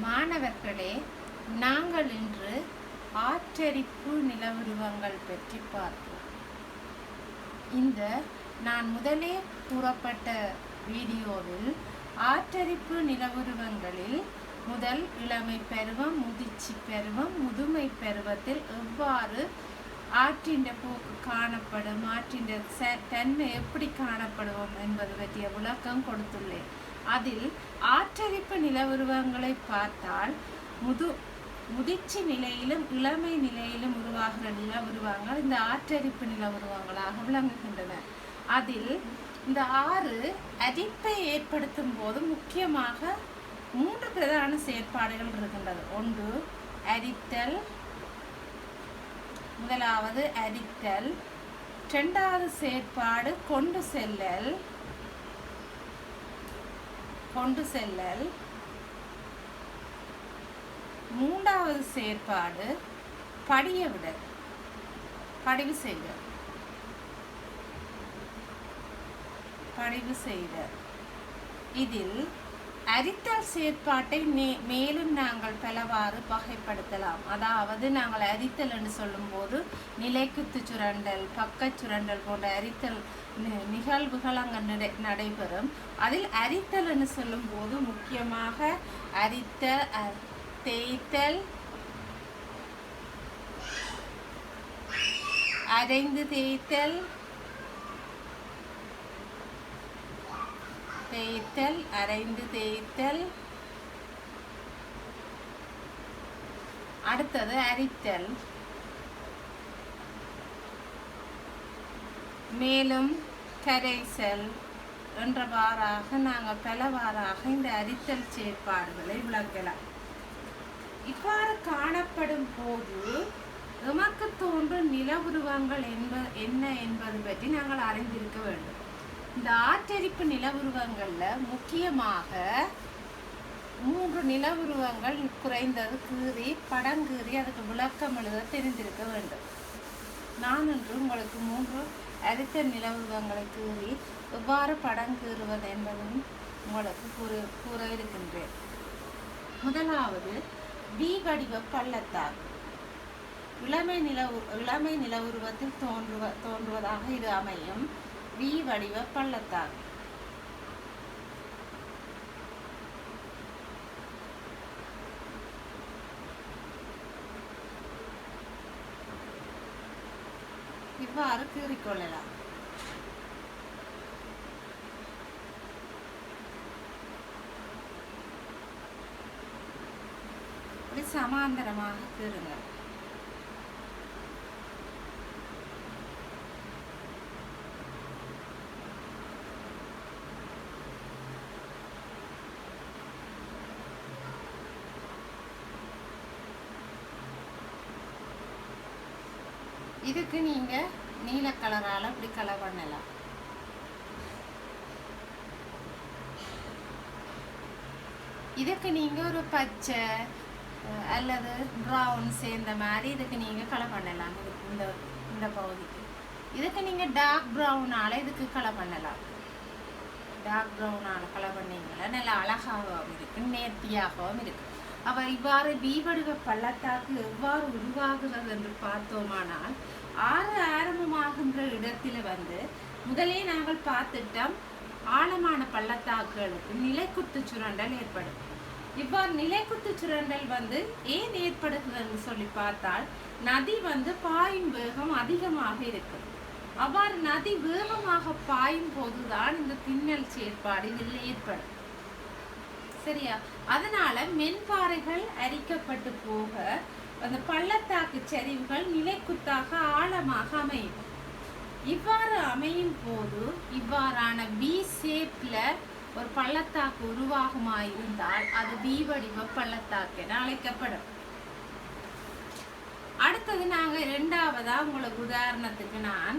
மாணவர்களே நாங்கள் இன்று ஆற்றரிப்பு நிலவுருவங்கள் பற்றி பார்ப்போம். இந்த நான் முதலே கூறப்பட்ட வீடியோவில் ஆற்றரிப்பு நிலவுருவங்களில் முதல் இளமை பருவம் முதிர்ச்சி பருவம் முதுமை பருவத்தில் எவ்வாறு ஆற்றின் போக்கு காணப்படும் ஆற்றின் ச- தன்மை எப்படி காணப்படும் என்பது பற்றிய விளக்கம் கொடுத்துள்ளேன். அதில் ஆற்றரிப்பு நிலவுருவங்களை பார்த்தால் முது முதிர்ச்சி நிலையிலும் இளமை நிலையிலும் உருவாகிற நில உருவங்கள் இந்த ஆற்றரிப்பு நில உருவங்களாக விளங்குகின்றன. அதில் இந்த ஆறு அரிப்பை ஏற்படுத்தும் போது முக்கியமாக மூன்று பிரதான செயற்பாடுகள் இருக்கின்றது. ஒன்று அரித்தல். முதலாவது அரித்தல். இரண்டாவது செயற்பாடு கொண்டு செல்லல். கொண்டு செல்லல். மூன்றாவது செயற்பாடு படிய விடல். படிவு செய்தல் படிவு செய்தல் இதில் அரித்தல் செயற்பாட்டை மே மேலும் நாங்கள் பலவாறு வகைப்படுத்தலாம் அதாவது நாங்கள் அரித்தல் என்று சொல்லும்போது நிலைக்குத்து சுரண்டல் பக்கச் சுரண்டல் போன்ற அரித்தல் நி- நிகழ்வுகள் அங்கே நடை நடைபெறும். அதில் அரித்தல் என்று சொல்லும்போது முக்கியமாக அரித்த அ- தேய்த்தல் அரைந்து தேய்த்தல் தேய்த்தல் அரைந்து தேய்த்தல். அடுத்தது அரித்தல். மேலும் கரைசல் என்றவாறாக நாங்கள் பலவாறாக இந்த அரித்தல் செயற்பாடுகளை விளக்கலாம். இவ்வாறு காணப்படும் போது எமக்கு தோன்றும் நில உருவங்கள் என்ப என்ன என்பது பற்றி நாங்கள் அறிந்திருக்க வேண்டும். இந்த ஆற்றரிப்பு நிலவுருவங்களில் முக்கியமாக மூன்று நிலவுருவங்கள் குறைந்தது கீறி படங்கீறி அதுக்கு விளக்கம் எழுத தெரிந்திருக்க வேண்டும். நான் இன்று உங்களுக்கு மூன்று அரித்த நிலவுருவங்களை கீறி எவ்வாறு படம் கீறுவது என்பதும் உங்களுக்கு கூற கூற இருக்கின்றேன். முதலாவது வி வடிவ பள்ளத்தாக்கு. இளமை நில இளமை நில உருவத்தில் தோன்றுவ தோன்றுவதாக இது அமையும். வி வடிவ பள்ளத்தாக்கு. இவ்வாறு கீறிக்கொள்ளலாம் சமாந்தரமாக கீறுங்க இதுக்கு நீங்கள் நீல கலரால் இப்படி கலர் பண்ணலாம். இதுக்கு நீங்கள் ஒரு பச்சை அல்லது ப்ரௌன் சேர்ந்த மாதிரி இதுக்கு நீங்கள் கலர் பண்ணலாம். இதுக்கு இந்த இந்த பகுதிக்கு. இதுக்கு நீங்கள் டார்க் ப்ரௌனால் இதுக்கு கலர் பண்ணலாம். டார்க் ப்ரௌனால் கலர் பண்ணிங்களா நல்லா அழகாகவும் இருக்குது நேர்த்தியாகவும் இருக்குது அவர் இவ்வாறு வீவடிவ பள்ளத்தாக்கு எவ்வாறு உருவாகுகிறது என்று பார்த்தோமானால் ஆறு ஆரம்பமாகின்ற இடத்துல வந்து முதலே நாங்கள் பார்த்துட்டோம் ஆழமான பள்ளத்தாக்குகளுக்கு நிலைக்குத்து சுரண்டல் ஏற்படும். இவ்வாறு நிலைக்குத்து சுரண்டல் வந்து ஏன் ஏற்படுகிறதுன்னு சொல்லி பார்த்தால் நதி வந்து பாயும் வேகம் அதிகமாக இருக்கும். அவ்வாறு நதி வேகமாக பாயும் போதுதான் இந்த திண்ணல் செயற்பாடு இதில் ஏற்படும். சரியா? அதனால மென்பாறைகள் அரிக்கப்பட்டு போக அந்த பள்ளத்தாக்கு சரிவுகள் நிலைக்குத்தாக ஆழமாக அமையும். இவ்வாறு அமையும் போது இவ்வாறான பி ஷேப்ல ஒரு பள்ளத்தாக்கு உருவாகுமாயிருந்தால் அது பி வடிவ பள்ளத்தாக்கு என அழைக்கப்படும். அடுத்தது நாங்க இரண்டாவதா உங்களுக்கு உதாரணத்துக்கு நான்